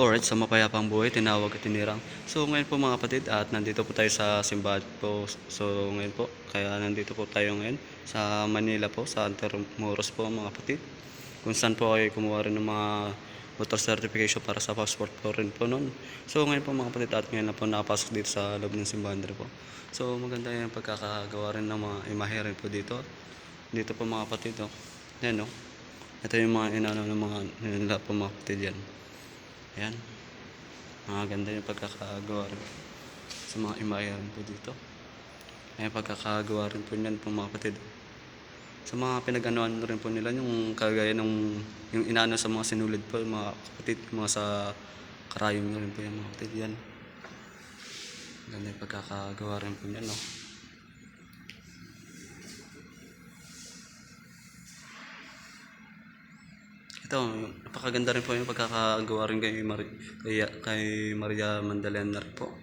Alright, sa mapayapang buhay, tinawag at tinirang. So ngayon po mga kapatid, at nandito po tayo sa simbahan po. So ngayon po, kaya nandito po tayo ngayon sa Manila po, sa Antermoros po mga kapatid. Kung saan po ay kumuha rin ng mga voter certification para sa passport po rin po noon. So ngayon po mga kapatid, at ngayon na po nakapasok dito sa loob ng simbahan rin po. So maganda yung pagkakagawa rin ng mga imahe rin po dito. Dito po mga kapatid, oh. Yan, oh. Ito yung mga inano ng mga nila po mga kapatid yan. Ayan. Mga ganda yung pagkakagawa rin sa mga imayan po dito. Ayan, pagkakagawa rin po niyan po mga kapatid. Sa mga pinag-anuan rin po nila, yung kagaya ng yung inaano sa mga sinulid po, mga kapatid, mga sa karayom rin po yung mga kapatid yan. Ganda yung pagkakagawa rin po niyan, no? Ito, napakaganda rin po yung pagkakagawa rin kay, Mar- kay, kay Maria Magdalena rin po.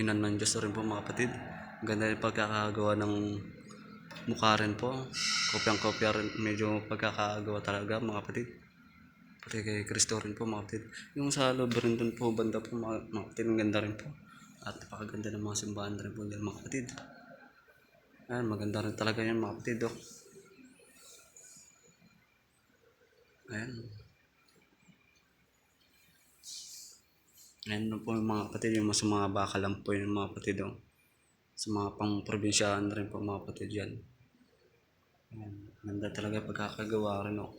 Inan ng Diyos rin po mga kapatid. Ang ganda yung pagkakagawa ng mukha rin po. Kopyang-kopya rin, medyo pagkakagawa talaga mga kapatid. Pati kay Kristo rin po mga kapatid. Yung sa loob rin dun po, banda po mga, mga kapatid, ang ganda rin po. At napakaganda ng mga simbahan rin po dyan mga kapatid. Ayan, maganda rin talaga yan mga kapatid. Oh. Ayan. Ayan na po yung mga kapatid, yung mas mga baka lang po yung mga kapatid. Oh. Sa mga pang probinsyaan rin po mga kapatid yan. Ayan. Ganda talaga pagkakagawa rin. Oh.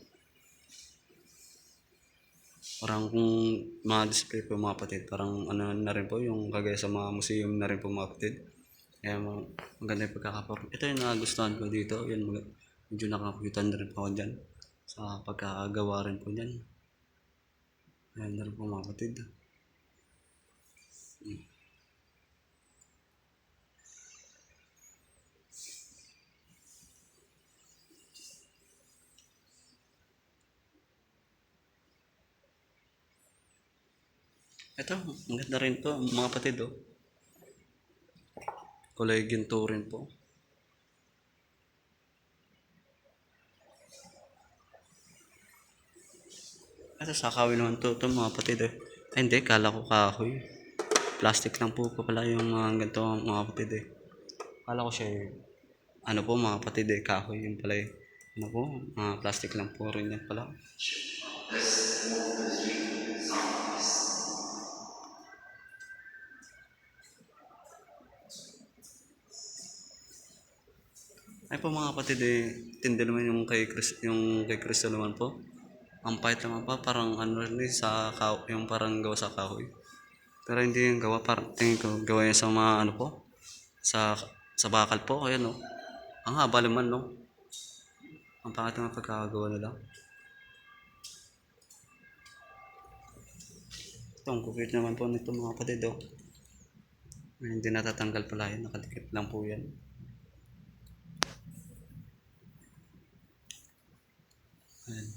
Parang kung mga display po mga kapatid, parang ano na rin po, yung kagaya sa mga museum na rin po mga kapatid. Kaya maganda yung pagkakaparang. Ito yung nagustuhan ko dito. Mag, medyo nakakutan na rin po ako dyan sa pagkakagawa rin po dyan. Ayan na rin po mga kapatid. Hmm. Ito, ang ganda rin to, mga kapatid oh. Kulay ginto rin po. Ito, sakawin naman to, to mga kapatid eh. Ay, hindi, kala ko kahoy. Plastic lang po pa pala yung mga ganito mga kapatid eh. Kala ko siya eh, ano po mga kapatid eh, kahoy yun pala eh. Ano po, mga plastic lang po rin yan pala. Ay po mga kapatid eh, tindi naman yung kay Chris, yung kay Cristo naman po ang pahit naman pa parang ano rin eh, sa kaw yung parang gawa sa kahoy. Pero hindi yung gawa parang tingin ko gawa niya sa mga ano po sa sa bakal po ayun no oh. ang haba naman no? Ang pangit naman pagkakagawa nila. Itong kukit naman po nito mga kapatid oh. Hindi natatanggal pala yun nakadikit lang po yan. Ayan.